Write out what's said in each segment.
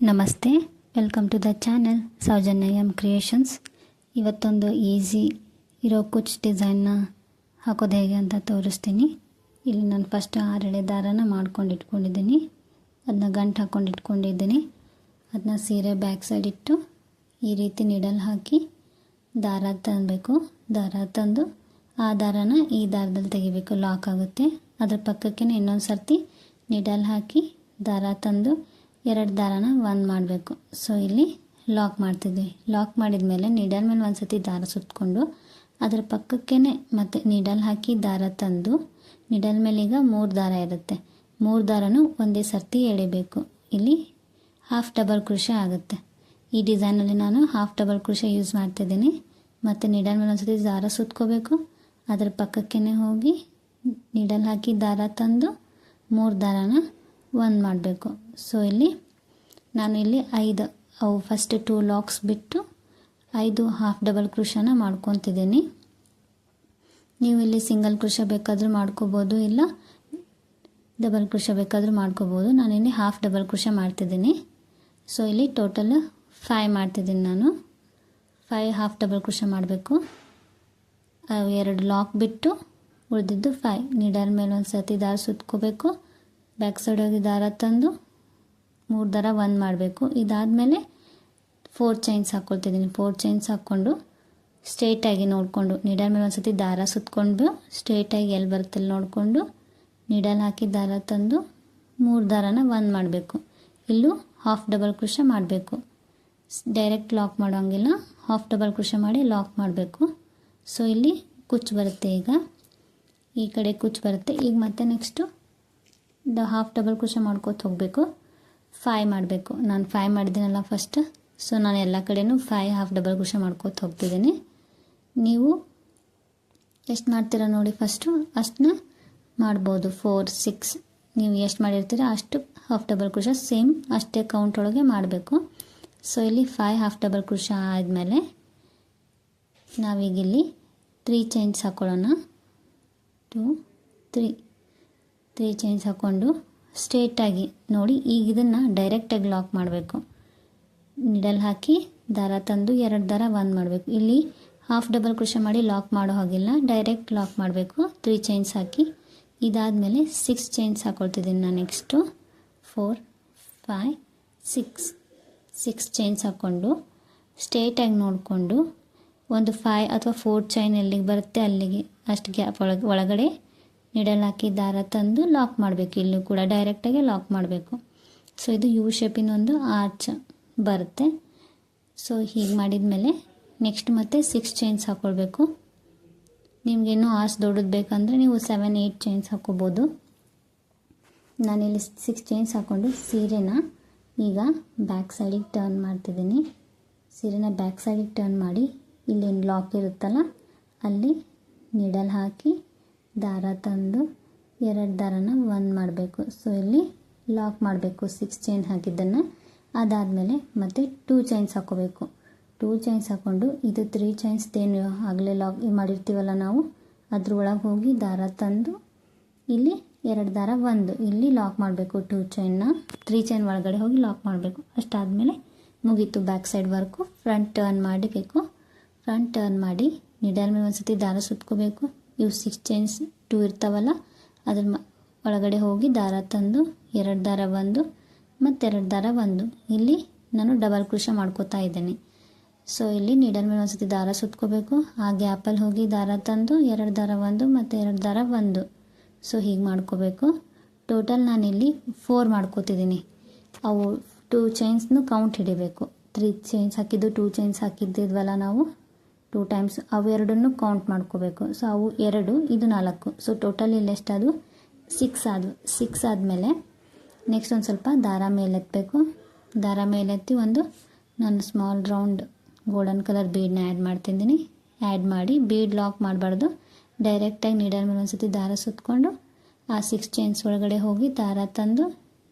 ನಮಸ್ತೆ welcome to the channel Soujanya M creations ಇವತ್ತೊಂದು easy ಇರೋ ಕುಚ್ ಡಿಸೈನ್ನ ಹಾಕೋದು ಹೇಗೆ ಅಂತ ತೋರಿಸ್ತೀನಿ. ಇಲ್ಲಿ ನಾನು ಫಸ್ಟ್ ಆರೆಳೆ ದಾರನ ಮಾಡ್ಕೊಂಡು ಇಟ್ಕೊಂಡಿದ್ದೀನಿ. ಅದನ್ನ ಗಂಟು ಹಾಕ್ಕೊಂಡು ಇಟ್ಕೊಂಡಿದ್ದೀನಿ. ಅದನ್ನ ಸೀರೆ ಬ್ಯಾಕ್ ಸೈಡ್ ಇಟ್ಟು ಈ ರೀತಿ ನಿಡಲ್ ಹಾಕಿ ದಾರ ತಂದಬೇಕು. ದಾರ ತಂದು ಆ ದಾರನ ಈ ದಾರದಲ್ಲಿ ತೆಗಿಬೇಕು ಲಾಕ್ ಆಗುತ್ತೆ. ಅದ್ರ ಪಕ್ಕಕ್ಕೆ ಇನ್ನೊಂದು ಸರ್ತಿ ನಿಡಲ್ ಹಾಕಿ ದಾರ ತಂದು ಎರಡು ದಾರನ ಒಂದು ಮಾಡಬೇಕು. ಸೊ ಇಲ್ಲಿ ಲಾಕ್ ಮಾಡ್ತಿದ್ವಿ. ಲಾಕ್ ಮಾಡಿದ ಮೇಲೆ ನೀಡಲ್ ಮೇಲೆ ಒಂದು ಸತಿ ದಾರ ಸುತ್ತಕೊಂಡು ಅದರ ಪಕ್ಕಕ್ಕೇ ಮತ್ತೆ ನೀಡಲ್ ಹಾಕಿ ದಾರ ತಂದು ನೀಡಲ್ ಮೇಲೆ ಈಗ ಮೂರು ದಾರ ಇರುತ್ತೆ. ಮೂರು ದಾರನೂ ಒಂದೇ ಸರ್ತಿ ಎಳಿಬೇಕು. ಇಲ್ಲಿ ಹಾಫ್ ಡಬಲ್ ಕೃಷಿ ಆಗುತ್ತೆ. ಈ ಡಿಸೈನಲ್ಲಿ ನಾನು ಹಾಫ್ ಡಬಲ್ ಕೃಷಿ ಯೂಸ್ ಮಾಡ್ತಿದ್ದೀನಿ. ಮತ್ತು ನೀಡಲ್ ಮೇಲೆ ಒಂದು ಸತಿ ದಾರ ಸುತ್ಕೋಬೇಕು. ಅದರ ಪಕ್ಕಕ್ಕೇ ಹೋಗಿ ನೀಡಲ್ ಹಾಕಿ ದಾರ ತಂದು ಮೂರು ದಾರನ ಒಂದು ಮಾಡಬೇಕು. ಸೊ ಇಲ್ಲಿ ನಾನು ಇಲ್ಲಿ ಐದು. ಅವು ಫಸ್ಟ್ ಟೂ ಲಾಕ್ಸ್ ಬಿಟ್ಟು ಐದು ಹಾಫ್ ಡಬಲ್ ಕೃಷನ ಮಾಡ್ಕೊತಿದ್ದೀನಿ. ನೀವು ಇಲ್ಲಿ ಸಿಂಗಲ್ ಕೃಷ ಬೇಕಾದರೂ ಮಾಡ್ಕೋಬೋದು, ಇಲ್ಲ ಡಬಲ್ ಕೃಷ ಬೇಕಾದರೂ ಮಾಡ್ಕೋಬೋದು. ನಾನು ಇಲ್ಲಿ ಹಾಫ್ ಡಬಲ್ ಕೃಷ ಮಾಡ್ತಿದ್ದೀನಿ. ಸೊ ಇಲ್ಲಿ ಟೋಟಲ್ ಫೈ ಮಾಡ್ತಿದ್ದೀನಿ ನಾನು. ಫೈ ಹಾಫ್ ಡಬಲ್ ಕೃಷ ಮಾಡಬೇಕು. ಎರಡು ಲಾಕ್ ಬಿಟ್ಟು ಉಳಿದಿದ್ದು ಫೈ ನೀಡಲ್ ಮೇಲೆ ಒಂದು ಸತಿ ದಾರ ಸುತ್ಕೋಬೇಕು. ಬ್ಯಾಕ್ ಸೈಡ್ ಹೋಗಿ ದಾರ ತಂದು? ಮೂರು ದಾರ ಒಂದು ಮಾಡಬೇಕು. ಇದಾದಮೇಲೆ ಫೋರ್ ಚೈನ್ಸ್ ಹಾಕ್ಕೊಳ್ತಿದ್ದೀನಿ ಫೋರ್ ಚೈನ್ಸ್ ಹಾಕ್ಕೊಂಡು ಸ್ಟ್ರೇಟಾಗಿ ನೋಡಿಕೊಂಡು ನೀಡಲ್ ಮೇಲೆ ಒಂದು ಸತಿ ದಾರ ಸುತ್ಕೊಂಡು ಸ್ಟ್ರೇಟಾಗಿ ಎಲ್ಲಿ ಬರುತ್ತೆ ನೋಡಿಕೊಂಡು ನಿಡಲ್ ಹಾಕಿ ದಾರ ತಂದು ಮೂರು ದಾರನ ಒಂದು ಮಾಡಬೇಕು. ಇಲ್ಲೂ ಹಾಫ್ ಡಬಲ್ ಕೃಷ ಮಾಡಬೇಕು. ಡೈರೆಕ್ಟ್ ಲಾಕ್ ಮಾಡೋಂಗಿಲ್ಲ. ಹಾಫ್ ಡಬಲ್ ಕೃಷ ಮಾಡಿ ಲಾಕ್ ಮಾಡಬೇಕು. ಸೊ ಇಲ್ಲಿ ಕುಚ್ಚು ಬರುತ್ತೆ ಈಗ. ಈ ಕಡೆ ಕುಚ್ಚು ಬರುತ್ತೆ. ಈಗ ಮತ್ತೆ ನೆಕ್ಸ್ಟು ದ ಹಾಫ್ ಡಬಲ್ ಕೃಷ ಮಾಡ್ಕೋತ ಹೋಗಬೇಕು. ಫೈ ಮಾಡಬೇಕು. ನಾನು ಫೈ ಮಾಡಿದ್ದೀನಲ್ಲ ಫಸ್ಟ್ ಸೊ ನಾನು ಎಲ್ಲ ಕಡೆಯೂ ಫೈ ಹಾಫ್ ಡಬಲ್ ಕೃಷ ಮಾಡ್ಕೋತ ಹೋಗ್ತಿದ್ದೀನಿ. ನೀವು ಎಷ್ಟು ಮಾಡ್ತೀರ ನೋಡಿ ಫಸ್ಟು ಅಷ್ಟನ್ನ ಮಾಡ್ಬೋದು. ಫೋರ್ ಸಿಕ್ಸ್ ನೀವು ಎಷ್ಟು ಮಾಡಿರ್ತೀರ ಅಷ್ಟು ಹಾಫ್ ಡಬಲ್ ಕ್ರೋಶ ಸೇಮ್ ಅಷ್ಟೇ ಕೌಂಟ್ ಒಳಗೆ ಮಾಡಬೇಕು. ಸೊ ಇಲ್ಲಿ ಫೈ ಹಾಫ್ ಡಬಲ್ ಕ್ರೋಶ ಆದಮೇಲೆ ನಾವೀಗಿಲ್ಲಿ ತ್ರೀ ಚೈನ್ಸ್ ಹಾಕ್ಕೊಳ್ಳೋಣ ಟು ತ್ರೀ ತ್ರೀ ಚೈನ್ಸ್ ಹಾಕ್ಕೊಂಡು ಸ್ಟ್ರೇಟಾಗಿ ನೋಡಿ, ಈಗ ಇದನ್ನು ಡೈರೆಕ್ಟಾಗಿ ಲಾಕ್ ಮಾಡಬೇಕು. ನಿಡಲ್ ಹಾಕಿ ದಾರ ತಂದು ಎರಡು ದಾರ ಒಂದು ಮಾಡಬೇಕು. ಇಲ್ಲಿ ಹಾಫ್ ಡಬಲ್ ಕೃಷಿ ಮಾಡಿ ಲಾಕ್ ಮಾಡೋ ಹಾಗಿಲ್ಲ ಡೈರೆಕ್ಟ್ ಲಾಕ್ ಮಾಡಬೇಕು. ತ್ರೀ ಚೈನ್ಸ್ ಹಾಕಿ ಇದಾದಮೇಲೆ ಸಿಕ್ಸ್ ಚೈನ್ಸ್ ಹಾಕ್ಕೊಳ್ತಿದ್ದೀನಿ ನಾನು next four five six six chains ಹಾಕ್ಕೊಂಡು ಸ್ಟ್ರೇಟಾಗಿ ನೋಡಿಕೊಂಡು ಒಂದು ಫೈ ಅಥವಾ ಫೋರ್ ಚೈನ್ ಎಲ್ಲಿಗೆ ಬರುತ್ತೆ ಅಲ್ಲಿಗೆ ಅಷ್ಟು ಗ್ಯಾಪ್ ಒಳಗೆ ಒಳಗಡೆ ನಿಡಲ್ ಹಾಕಿ ದಾರ ತಂದು ಲಾಕ್ ಮಾಡಬೇಕು. ಇಲ್ಲೂ ಕೂಡ ಡೈರೆಕ್ಟಾಗಿ ಲಾಕ್ ಮಾಡಬೇಕು. ಸೊ ಇದು ಯು ಶೇಪಿನ ಒಂದು ಆರ್ಚ್ ಬರುತ್ತೆ. ಸೊ ಹೀಗೆ ಮಾಡಿದ ಮೇಲೆ ನೆಕ್ಸ್ಟ್ ಮತ್ತೆ ಸಿಕ್ಸ್ ಚೈನ್ಸ್ ಹಾಕ್ಕೊಳ್ಬೇಕು ನಿಮಗೇನು ಆರ್ಚ್ ದೊಡ್ಡದು ಬೇಕಂದರೆ ನೀವು ಸೆವೆನ್ ಏಯ್ಟ್ ಚೈನ್ಸ್ ಹಾಕ್ಕೋಬೋದು ನಾನಿಲ್ಲಿ ಸಿಕ್ಸ್ ಚೈನ್ಸ್ ಹಾಕ್ಕೊಂಡು ಸೀರೆನ ಈಗ ಬ್ಯಾಕ್ ಸೈಡಿಗೆ ಟರ್ನ್ ಮಾಡ್ತಿದ್ದೀನಿ. ಸೀರೆನ ಬ್ಯಾಕ್ ಸೈಡಿಗೆ ಟರ್ನ್ ಮಾಡಿ ಇಲ್ಲೇನು ಲಾಕ್ ಇರುತ್ತಲ್ಲ, ಅಲ್ಲಿ ನಿಡಲ್ ಹಾಕಿ ದಾರ ತಂದು ಎರಡು ದಾರನ ಒಂದು ಮಾಡಬೇಕು. ಸೊ ಇಲ್ಲಿ ಲಾಕ್ ಮಾಡಬೇಕು. ಸಿಕ್ಸ್ ಚೈನ್ ಹಾಕಿದ್ದನ್ನು. ಅದಾದಮೇಲೆ ಮತ್ತೆ ಟೂ ಚೈನ್ಸ್ ಹಾಕೋಬೇಕು. ಟೂ ಚೈನ್ಸ್ ಹಾಕ್ಕೊಂಡು ಇದು ತ್ರೀ ಚೈನ್ಸ್ದೇನು ಆಗಲೇ ಲಾಕ್ ಮಾಡಿರ್ತೀವಲ್ಲ ನಾವು? ಅದ್ರೊಳಗೆ ಹೋಗಿ ದಾರ ತಂದು ಇಲ್ಲಿ ಎರಡು ದಾರ ಒಂದು. ಇಲ್ಲಿ ಲಾಕ್ ಮಾಡಬೇಕು ಟೂ ಚೈನ್ನ ತ್ರೀ ಚೈನ್ ಒಳಗಡೆ ಹೋಗಿ ಲಾಕ್ ಮಾಡಬೇಕು. ಅಷ್ಟಾದಮೇಲೆ ಮುಗೀತು back side work front turn ಮಾಡಬೇಕು. ಫ್ರಂಟ್ ಟರ್ನ್ ಮಾಡಿ ನಿಡಲ್ ಮೇಲೆ ಒಂದು ಸತಿ ದಾರ ಸುತ್ಕೋಬೇಕು. ಇವು ಸಿಕ್ಸ್ ಚೈನ್ಸ್ ಟೂ ಇರ್ತಾವಲ್ಲ, ಅದ್ರ ಒಳಗಡೆ ಹೋಗಿ ದಾರ ತಂದು, ಎರಡು ದಾರ ಒಂದು ಮತ್ತೆರಡು ದಾರ ಒಂದು ಇಲ್ಲಿ ನಾನು ಡಬಲ್ ಕೃಷ ಮಾಡ್ಕೋತಾ ಇದ್ದೀನಿ. ಸೊ ಇಲ್ಲಿ ನೀಡಲ್ ಮೇಲೆ ಒಂದ್ಸತಿ ದಾರ ಸುತ್ಕೋಬೇಕು. ಆ ಗ್ಯಾಪಲ್ಲಿ ಹೋಗಿ ದಾರ ತಂದು, ಎರಡು ದಾರ ಒಂದು ಮತ್ತು ಎರಡು ದಾರ ಒಂದು ಸೊ ಹೀಗೆ ಮಾಡ್ಕೋಬೇಕು. ಟೋಟಲ್ ನಾನಿಲ್ಲಿ ಫೋರ್ ಮಾಡ್ಕೋತಿದ್ದೀನಿ. ಅವು ಟೂ ಚೈನ್ಸ್ನು ಕೌಂಟ್ ಹಿಡಿಬೇಕು. ತ್ರೀ ಚೈನ್ಸ್ ಹಾಕಿದ್ದು ಟೂ ಚೈನ್ಸ್ ಹಾಕಿದ್ದಿದ್ವಲ್ಲ ನಾವು ಟೂ ಟೈಮ್ಸ್ ಅವು ಎರಡನ್ನು ಕೌಂಟ್ ಮಾಡ್ಕೋಬೇಕು. ಸೊ ಅವು ಎರಡು, ಇದು ನಾಲ್ಕು. ಸೊ ಟೋಟಲ್ ಇಲ್ಲಿ ಎಷ್ಟಾದವು? ಸಿಕ್ಸ್ ಆದವು. ಸಿಕ್ಸ್ ಆದಮೇಲೆ ನೆಕ್ಸ್ಟ್ ಒಂದು ಸ್ವಲ್ಪ ದಾರ ಮೇಲೆತ್ತಬೇಕು ದಾರ ಮೇಲೆತ್ತಿ ಒಂದು ನಾನು ಸ್ಮಾಲ್ ರೌಂಡ್ ಗೋಲ್ಡನ್ ಕಲರ್ ಬೀಡ್ನ ಆ್ಯಡ್ ಮಾಡ್ತಿದ್ದೀನಿ. ಆ್ಯಡ್ ಮಾಡಿ ಬೀಡ್ ಲಾಕ್ ಮಾಡಬಾರ್ದು. ಡೈರೆಕ್ಟಾಗಿ ನೀಡಲ್ ಮೇಲೆ ಒಂದು ಸತಿ ದಾರ ಸುತ್ತಕೊಂಡು ಆ ಸಿಕ್ಸ್ ಚೈನ್ಸ್ ಒಳಗಡೆ ಹೋಗಿ ದಾರ ತಂದು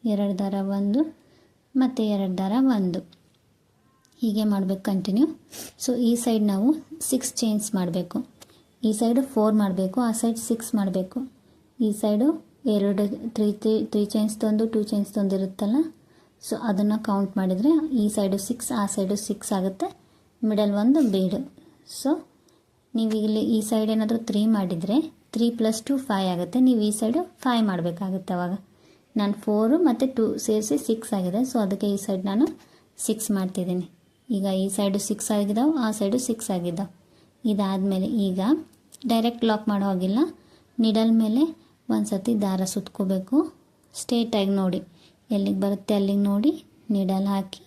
ಎರಡು ದಾರ ಒಂದು, ಮತ್ತು ಎರಡು ದಾರ ಒಂದು. ಹೀಗೆ ಮಾಡಬೇಕು ಕಂಟಿನ್ಯೂ ಸೊ ಈ ಸೈಡ್ ನಾವು ಸಿಕ್ಸ್ ಚೈನ್ಸ್ ಮಾಡಬೇಕು. ಈ ಸೈಡು ಫೋರ್ ಮಾಡಬೇಕು, ಆ ಸೈಡ್ ಸಿಕ್ಸ್ ಮಾಡಬೇಕು. ಈ ಸೈಡು ಎರಡು ತ್ರೀ ತ್ರೀ ತ್ರೀ ಚೈನ್ಸ್ ತಂದು ಟೂ ಚೈನ್ಸ್ ಇರುತ್ತಲ್ಲ? ಸೊ ಅದನ್ನು ಕೌಂಟ್ ಮಾಡಿದರೆ ಈ ಸೈಡು ಸಿಕ್ಸ್ ಆ ಸೈಡು ಸಿಕ್ಸ್ ಆಗುತ್ತೆ. ಮಿಡಲ್ ಒಂದು ಬೀಡು ಸೊ ನೀವು ಇಲ್ಲಿ ಈ ಸೈಡ್ ಏನಾದರೂ ತ್ರೀ ಮಾಡಿದರೆ ತ್ರೀ ಪ್ಲಸ್ ಟು ಫೈ ಆಗುತ್ತೆ. ನೀವು ಈ ಸೈಡು ಫೈ ಮಾಡಬೇಕಾಗುತ್ತೆ ಅವಾಗ. ನಾನು ಫೋರು ಮತ್ತು ಟೂ ಸೇರಿಸಿ ಸಿಕ್ಸ್ ಆಗಿದೆ. ಸೊ ಅದಕ್ಕೆ ಈ ಸೈಡ್ ನಾನು ಸಿಕ್ಸ್ ಮಾಡ್ತಿದ್ದೀನಿ. ಈಗ ಈ ಸೈಡು ಸಿಕ್ಸ್ ಆಗಿದ್ದಾವೆ ಆ ಸೈಡು ಸಿಕ್ಸ್ ಆಗಿದ್ದಾವೆ ಇದಾದಮೇಲೆ ಈಗ ಡೈರೆಕ್ಟ್ ಲಾಕ್ ಮಾಡೋ ಹಾಗಿಲ್ಲ. ನಿಡಲ್ ಮೇಲೆ ಒಂದು ಸತಿ ದಾರ ಸುತ್ಕೋಬೇಕು. ಸ್ಟೇಟಾಗಿ ನೋಡಿ. ಎಲ್ಲಿಗೆ ಬರುತ್ತೆ ಅಲ್ಲಿಗೆ ನೋಡಿ. ನಿಡಲ್ ಹಾಕಿ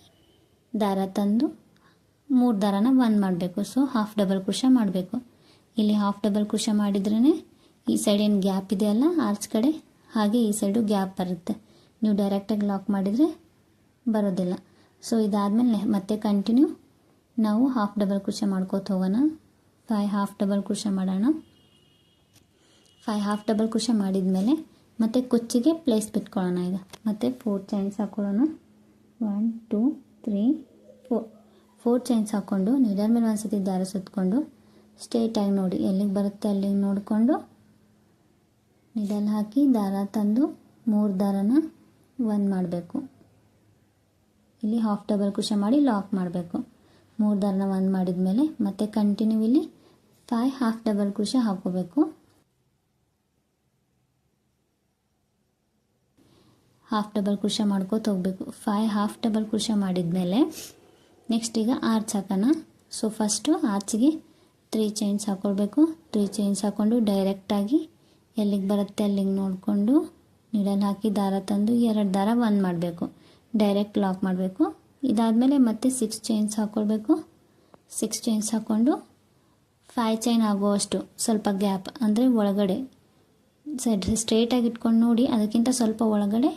ದಾರ ತಂದು ಮೂರು ದಾರನ ಒಂದು ಮಾಡಬೇಕು. ಸೊ ಹಾಫ್ ಡಬಲ್ ಕುಶ ಮಾಡಬೇಕು. ಇಲ್ಲಿ ಹಾಫ್ ಡಬಲ್ ಕುಶ ಮಾಡಿದ್ರೇ ಈ ಸೈಡ್ ಏನು ಗ್ಯಾಪ್ ಇದೆಯಲ್ಲ ಆರ್ಚ್ ಕಡೆ, ಹಾಗೆ ಈ ಸೈಡು ಗ್ಯಾಪ್ ಬರುತ್ತೆ. ನೀವು ಡೈರೆಕ್ಟಾಗಿ ಲಾಕ್ ಮಾಡಿದರೆ ಬರೋದಿಲ್ಲ. ಸೊ ಇದಾದಮೇಲೆ ಮತ್ತೆ ಕಂಟಿನ್ಯೂ ನಾವು ಹಾಫ್ ಡಬಲ್ ಕುಶ ಮಾಡ್ಕೋತ ಹೋಗೋಣ. ಫೈ ಹಾಫ್ ಡಬಲ್ ಕುಶ ಮಾಡೋಣ. ಫೈ ಹಾಫ್ ಡಬಲ್ ಕುಶ ಮಾಡಿದ್ಮೇಲೆ ಮತ್ತೆ ಕುಚ್ಚಿಗೆ ಪ್ಲೇಸ್ ಬಿಟ್ಕೊಳ್ಳೋಣ ಈಗ. ಮತ್ತೆ ಫೋರ್ ಚೈನ್ಸ್ ಹಾಕೊಳ್ಳೋಣ. One two three four four chains ಹಾಕ್ಕೊಂಡು ನಿಡಲ್ ಮೇಲೆ ಒಂದು ಸತಿ ದಾರ ಸುತ್ತಕೊಂಡು ಸ್ಟ್ರೇಟಾಗಿ ನೋಡಿ. ಎಲ್ಲಿಗೆ ಬರುತ್ತೆ ಅಲ್ಲಿಗೆ ನೋಡಿಕೊಂಡು ನಿಡಲ್ ಹಾಕಿ ದಾರ ತಂದು ಮೂರು ದಾರನ ಒಂದು ಮಾಡಬೇಕು. ಇಲ್ಲಿ ಹಾಫ್ ಡಬಲ್ ಕುಶ ಮಾಡಿ ಲಾಕ್ ಮಾಡಬೇಕು. ಮೂರು ದಾರನ ಒಂದು ಮಾಡಿದ ಮೇಲೆ ಮತ್ತೆ ಕಂಟಿನ್ಯೂ ಇಲ್ಲಿ ಫೈ ಹಾಫ್ ಡಬಲ್ ಕುಶ ಹಾಕೋಬೇಕು ಹಾಫ್ ಡಬಲ್ ಕುಶ ಮಾಡ್ಕೋತ ಹೋಗಬೇಕು. ಫೈ ಹಾಫ್ ಡಬಲ್ ಕುಶ ಮಾಡಿದ್ಮೇಲೆ ನೆಕ್ಸ್ಟ್ ಈಗ ಆರ್ಚ್ ಹಾಕೋಣ. ಸೊ ಫಸ್ಟು ಆರ್ಚ್ಗೆ ತ್ರೀ ಚೈನ್ಸ್ ಹಾಕ್ಕೊಳ್ಬೇಕು ತ್ರೀ ಚೈನ್ಸ್ ಹಾಕ್ಕೊಂಡು ಡೈರೆಕ್ಟಾಗಿ ಎಲ್ಲಿಗೆ ಬರುತ್ತೆ ಅಲ್ಲಿಗೆ ನೋಡಿಕೊಂಡು ನೀಡಲ್ಲಿ ಹಾಕಿ ದಾರ ತಂದು ಎರಡು ದಾರ ಒಂದು ಮಾಡಬೇಕು. ಡೈರೆಕ್ಟ್ ಲಾಕ್ ಮಾಡಬೇಕು. ಇದಾದಮೇಲೆ ಮತ್ತೆ ಸಿಕ್ಸ್ ಚೈನ್ಸ್ ಹಾಕ್ಕೊಳ್ಬೇಕು ಸಿಕ್ಸ್ ಚೈನ್ಸ್ ಹಾಕ್ಕೊಂಡು ಫೈವ್ ಚೈನ್ ಆಗುವಷ್ಟು ಸ್ವಲ್ಪ ಗ್ಯಾಪ್ ಅಂದರೆ ಒಳಗಡೆ ಸೈಡ್ ಸ್ಟ್ರೇಟಾಗಿ ಇಟ್ಕೊಂಡು ನೋಡಿ ಅದಕ್ಕಿಂತ ಸ್ವಲ್ಪ ಒಳಗಡೆ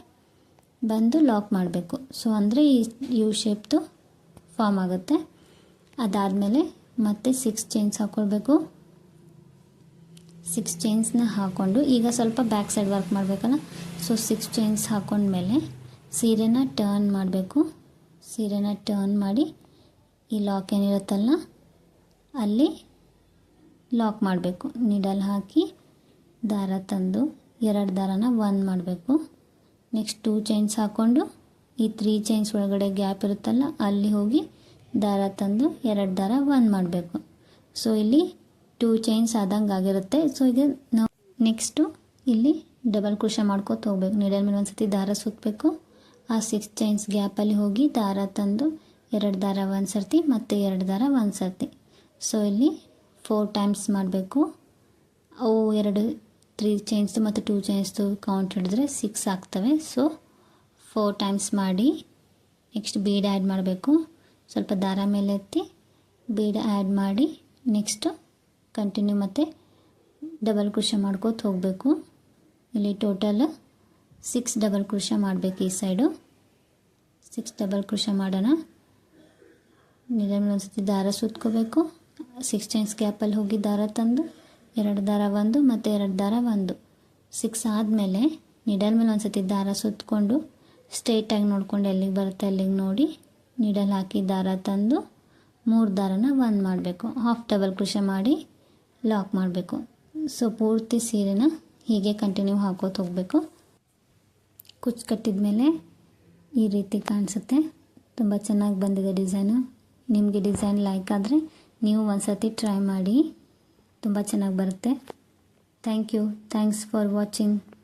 ಬಂದು ಲಾಕ್ ಮಾಡಬೇಕು. ಸೊ ಅಂದರೆ ಈ ಯು ಶೇಪ್ದು ಫಾರ್ಮ್ ಆಗುತ್ತೆ. ಅದಾದಮೇಲೆ ಮತ್ತೆ ಸಿಕ್ಸ್ ಚೈನ್ಸ್ ಹಾಕ್ಕೊಳ್ಬೇಕು ಸಿಕ್ಸ್ ಚೈನ್ಸ್ನ ಹಾಕ್ಕೊಂಡು ಈಗ ಸ್ವಲ್ಪ ಬ್ಯಾಕ್ ಸೈಡ್ ವರ್ಕ್ ಮಾಡಬೇಕಲ್ಲ? ಸೊ ಸಿಕ್ಸ್ ಚೈನ್ಸ್ ಹಾಕ್ಕೊಂಡ್ಮೇಲೆ ಸೀರೆನ ಟರ್ನ್ ಮಾಡಬೇಕು. ಸೀರೆನ ಟರ್ನ್ ಮಾಡಿ ಈ ಲಾಕ್ ಏನಿರುತ್ತಲ್ಲ, ಅಲ್ಲಿ ಲಾಕ್ ಮಾಡಬೇಕು. ನೀಡಲ್ ಹಾಕಿ ದಾರ ತಂದು ಎರಡು ದಾರನ ಒಂದು ಮಾಡಬೇಕು. ನೆಕ್ಸ್ಟ್ ಟೂ ಚೈನ್ಸ್ ಹಾಕ್ಕೊಂಡು ಈ ತ್ರೀ ಚೈನ್ಸ್ ಒಳಗಡೆ ಗ್ಯಾಪ್ ಇರುತ್ತಲ್ಲ, ಅಲ್ಲಿ ಹೋಗಿ ದಾರ ತಂದು ಎರಡು ದಾರ ಒಂದು ಮಾಡಬೇಕು. ಸೊ ಇಲ್ಲಿ ಟೂ ಚೈನ್ಸ್ ಆದಂಗೆ ಆಗಿರುತ್ತೆ. ಸೊ ಈಗ ನಾವು ನೆಕ್ಸ್ಟು ಇಲ್ಲಿ ಡಬಲ್ ಕ್ರೋಶ ಮಾಡ್ಕೋತ ಹೋಗ್ಬೇಕು. ನೀಡಲ್ ಮೇಲೆ ಒಂದು ಸತಿ ದಾರ ಸುತ್ತಬೇಕು ಆ ಸಿಕ್ಸ್ ಚೈನ್ಸ್ ಗ್ಯಾಪಲ್ಲಿ ಹೋಗಿ ದಾರ ತಂದು ಎರಡು ದಾರ ಒಂದು ಸರ್ತಿ ಮತ್ತು ಎರಡು ದಾರ ಒಂದು ಸರ್ತಿ. ಸೊ ಇಲ್ಲಿ ಫೋರ್ ಟೈಮ್ಸ್ ಮಾಡಬೇಕು. ಅವು ಎರಡು ತ್ರೀ ಚೈನ್ಸ್ದು ಮತ್ತು ಟೂ ಚೈನ್ಸ್ದು ಕೌಂಟ್ ಹಿಡಿದ್ರೆ ಸಿಕ್ಸ್ ಆಗ್ತವೆ. ಸೊ ಫೋರ್ ಟೈಮ್ಸ್ ಮಾಡಿ ನೆಕ್ಸ್ಟ್ ಬೀಡ್ ಆ್ಯಡ್ ಮಾಡಬೇಕು. ಸ್ವಲ್ಪ ದಾರ ಮೇಲೆ ಎತ್ತಿ ಬೀಡ್ ಆ್ಯಡ್ ಮಾಡಿ ನೆಕ್ಸ್ಟು ಕಂಟಿನ್ಯೂ ಮತ್ತು ಡಬಲ್ ಕೃಷ ಮಾಡ್ಕೋತ ಹೋಗಬೇಕು. ಇಲ್ಲಿ ಟೋಟಲ್ ಸಿಕ್ಸ್ ಡಬಲ್ ಕೃಷ ಮಾಡಬೇಕು ಈ ಸೈಡು ಸಿಕ್ಸ್ ಡಬಲ್ ಕೃಷ ಮಾಡೋಣ. ನೀರಲ್ಲಿ ಒಂದ್ಸತಿ ದಾರ ಸುತ್ಕೋಬೇಕು. ಸಿಕ್ಸ್ ಚೈನ್ಸ್ ಗ್ಯಾಪಲ್ಲಿ ಹೋಗಿ ದಾರ ತಂದು, ಎರಡು ದಾರ ಒಂದು ಮತ್ತು ಎರಡು ದಾರ ಒಂದು. ಸಿಕ್ಸ್ ಆದಮೇಲೆ ನಿಡಲ್ ಮೇಲೆ ಒಂದ್ಸತಿ ದಾರ ಸುತ್ತಕೊಂಡು ಸ್ಟ್ರೈಟಾಗಿ ನೋಡ್ಕೊಂಡು ಎಲ್ಲಿಗೆ ಬರುತ್ತೆ ಅಲ್ಲಿಗೆ ನೋಡಿ ನಿಡಲ್ ಹಾಕಿ ದಾರ ತಂದು, ಮೂರು ದಾರನ ಒಂದು ಮಾಡಬೇಕು. ಹಾಫ್ ಡಬಲ್ ಕೃಷಿ ಮಾಡಿ ಲಾಕ್ ಮಾಡಬೇಕು. ಸೊ ಪೂರ್ತಿ ಸೀರೆನ ಹೀಗೆ ಕಂಟಿನ್ಯೂ ಹಾಕೋತ ಹೋಗಬೇಕು. ಕುಚ್ಚು ಕಟ್ಟಿದ ಮೇಲೆ ಈ ರೀತಿ ಕಾಣಿಸುತ್ತೆ. ತುಂಬ ಚೆನ್ನಾಗಿ ಬಂದಿದೆ ಡಿಸೈನು. ನಿಮಗೆ ಡಿಸೈನ್ ಲೈಕ್ ಆದರೆ ನೀವು ಒಂದ್ಸತಿ ಟ್ರೈ ಮಾಡಿ. ತುಂಬ ಚೆನ್ನಾಗಿ ಬರುತ್ತೆ. Thank you. Thanks for watching.